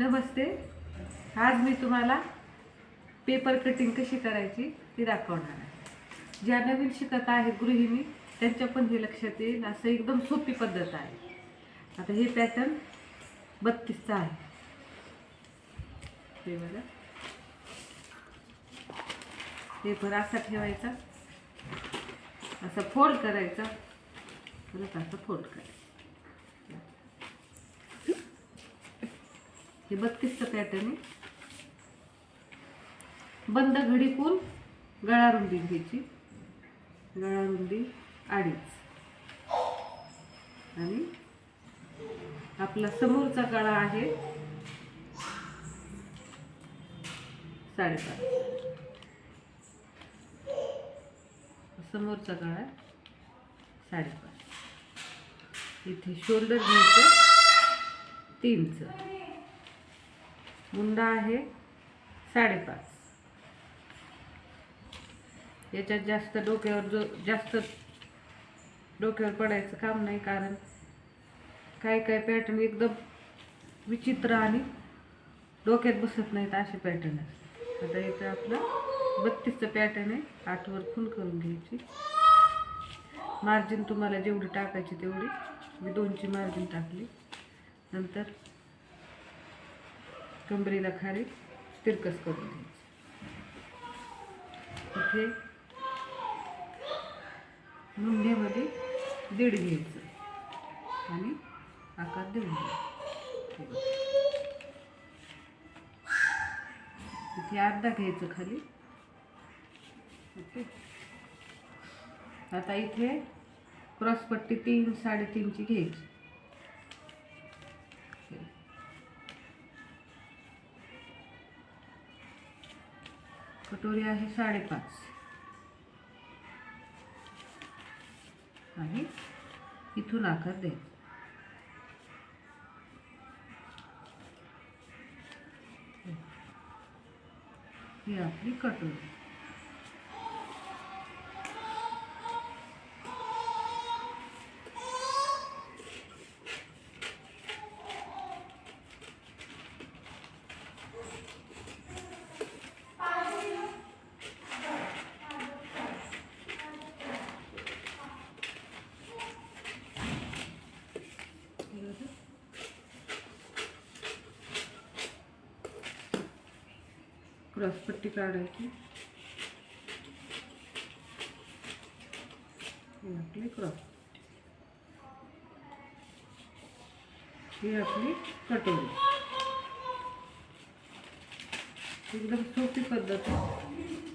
नमस्ते. आज मी तुम्हाला paper cutting कशी करायची ती दाखवणार आहे. ज्या नवीन शिकत आहेत गृहिणी त्यांच्या पण हे लक्षात येईल. असं एकदम सोपी पद्धत आहे. आता हे पॅटर्न बत्तीसचा आहे. हे बघा. पेपर असा ठेवायचा. असा फोल्ड करायचा. परत असं फोल्ड करायचं. हे बत्तीसचं पॅटर्न आहे बंद घडी कोण? गळा रुंदी घ्यायची. गळा रुंदी अडीच. आणि आपला समोरचा गळा आहे साडेपाच. समोरचा गळा साडेपाच. इथे शोल्डर घ्यायचं. तीनचं. मुंडा आहे साडेपाच. याच्यात जास्त डोक्यावर जो जास्त डोक्यावर पडायचं काम नाही कारण काही काही पॅटर्न एकदम विचित्र आणि डोक्यात बसत नाहीत असे पॅटर्न असतात आता इथं आपलं बत्तीसचं पॅटर्न आहे. आठवर फुल करून घ्यायची. मार्जिन तुम्हाला जेवढी टाकायची तेवढी. मी दोनची मार्जिन टाकली. नंतर कंबरीला खाली तिरकस करून घ्यायची. इथे मुंढ्यामध्ये दीड घ्यायचं आणि आकार देऊन घ्यायचं. इथे अर्धा घ्यायचं खाली. ओके. आता इथे क्रॉसपट्टी तीन साडेतीनची घ्यायची. कटोरी आहे साडेपाच. आणि इथून आकार द्यायचा. ही आपली कटोरी. काढायची ही आपली क्रॉस ही आपली कटोरी। एकदम सोपी पद्धत आहे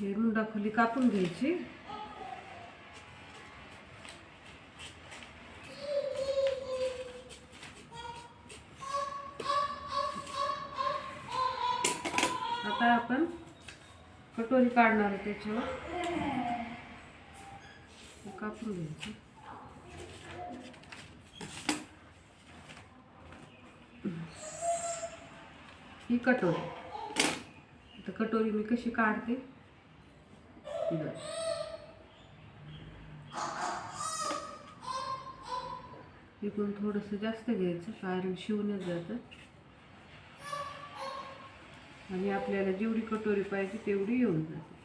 हे मुंडाखोली कापून घ्यायची. आता आपण कटोरी काढणार आहे त्याच्यावर. कापून घ्यायची. ही कटोरी. आता कटोरी मी कशी काढते? ती इकडून थोडंसं जास्त घ्यायचं कारण शिवण्यात जातं. आणि आपल्याला जेवढी कटोरी पाहिजे तेवढी येऊन जाते.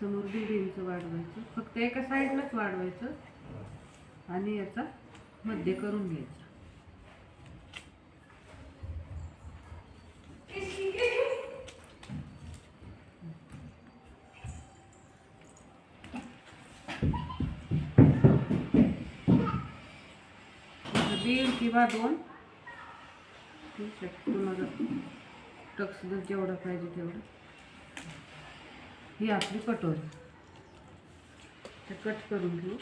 समोर दीड इंच वाढवायचं फक्त एका साईडलाच वाढवायचं आणि याचा मध्य करून घ्यायचं असं दीड किंवा दोन. ठीक आहे तुम्हाला टक्स जेवढं पाहिजे तेवढं. ही आपली कटोरी. ते कट करून घेऊ.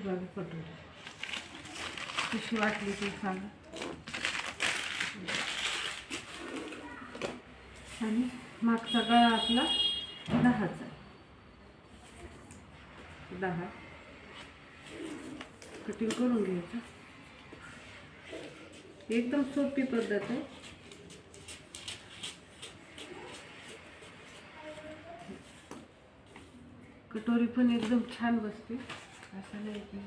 ही बघा कटोरी. कशी वाटली ती सांगा. आणि मागचा गळा आपला दहाचा दहा. कटिंग करून घ्यायचं. एकदम सोपी पद्धत आहे. कटोरी पण एकदम छान बसते. असं नाही की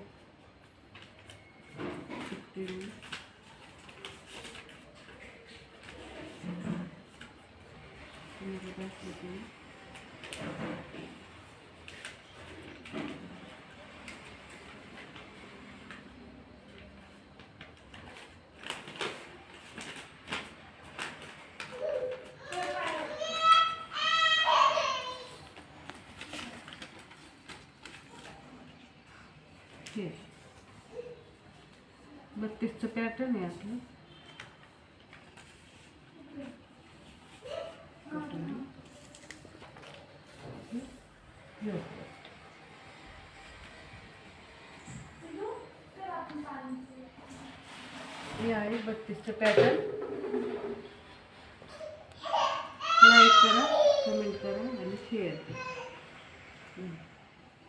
हे बत्तीसचं पॅटर्न आहे आपलं. हे आहे बत्तीसचं पॅटर्न